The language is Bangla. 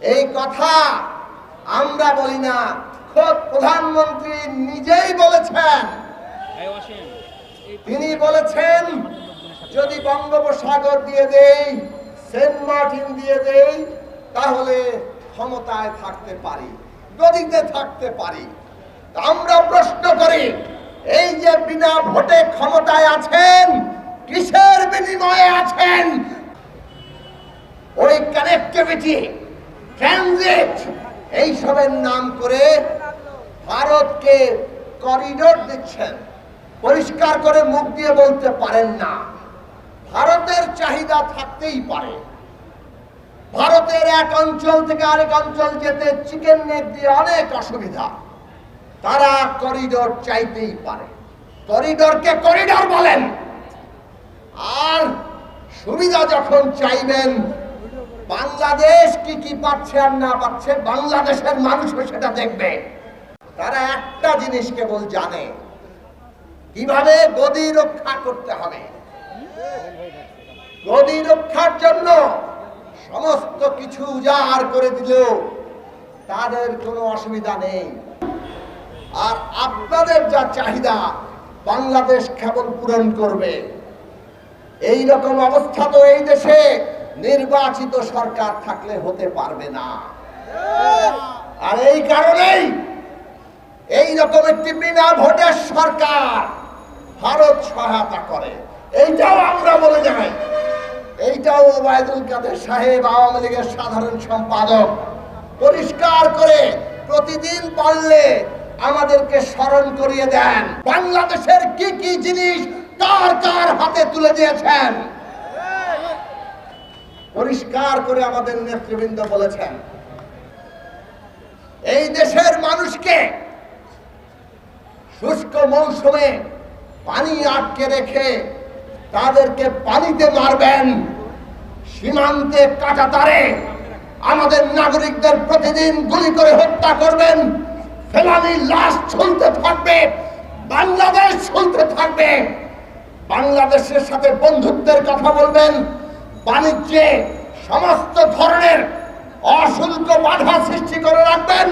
এই কথা আমরা বলি না, খোদ প্রধানমন্ত্রী নিজেই বলেছেন। তিনি বলেছেন, যদি বঙ্গোপসাগর দিয়ে দেই, সেন্ট মার্টিন দিয়ে দেই, তাহলে ক্ষমতায় থাকতে পারি, গদিতে থাকতে পারি। আমরা প্রশ্ন করি, এই যে বিনা ভোটে ক্ষমতায় আছেন, কিসের বিনিময়ে আছেন? ওই কানেক্টিভিটি ট্রানজিট এইসবের নাম করে ভারতকে করিডোর দিচ্ছেন। পরিষ্কার করে মুখ দিয়ে বলতে পারেন না। ভারতের চাহিদা থাকতেই পারে। ভারতের এক অঞ্চল থেকে আরেক অঞ্চল যেতে চিকেন নেট দিয়ে অনেক অসুবিধা। তারা করিডোর চাইতেই পারে। করিডোরকে করিডোর বলেন। আর সুবিধা যখন চাইবেন বাংলাদেশ কি কি পাচ্ছে আর না পাচ্ছে, বাংলাদেশের মানুষও সেটা দেখবে। তারা একটা জিনিস কেবল জানে, কীভাবে গদি রক্ষা করতে হবে। গদি রক্ষার জন্য সমস্ত কিছু উজাড় করে দিলেও তাদের কোনো অসুবিধা নেই। আর আপনাদের যা চাহিদা, বাংলাদেশ কেবল পূরণ করবে। এই রকম অবস্থা তো এই দেশে নির্বাচিত সরকার থাকলে হতে পারবে না। আর এই কারণেই এই রকম একটি বিনা ভোটের সরকার ভারত সহায়তা করে। এইটাও আমরা বলে যাই এইটাও ওবায়দুল কাদের সাহেব আওয়ামী লীগের সাধারণ সম্পাদক। পরিষ্কার করে প্রতিদিন পারলে আমাদেরকে স্মরণ করিয়ে দেন। বাংলাদেশের কি কি জিনিস কার কার হাতে তুলে দিয়েছেন? পরিষ্কার করে আমাদের নেতৃবৃন্দ বলেছেন, এই দেশের মানুষকে শুষ্ক মৌসুমে পানি আটকে রেখে তাদেরকে পানিতে মারবেন, সীমান্তে কাটাতারে আমাদের নাগরিকদের প্রতিদিন গুলি করে হত্যা করবেন, ফেলানি লাশ চলতে থাকবে, বাংলাদেশ চলতে থাকবে। বাংলাদেশের সাথে বন্ধুত্বের কথা বলবেন বাণিজ্যে সমস্ত ধরনের অশুল্ক বাধা সৃষ্টি করে রাখবেন।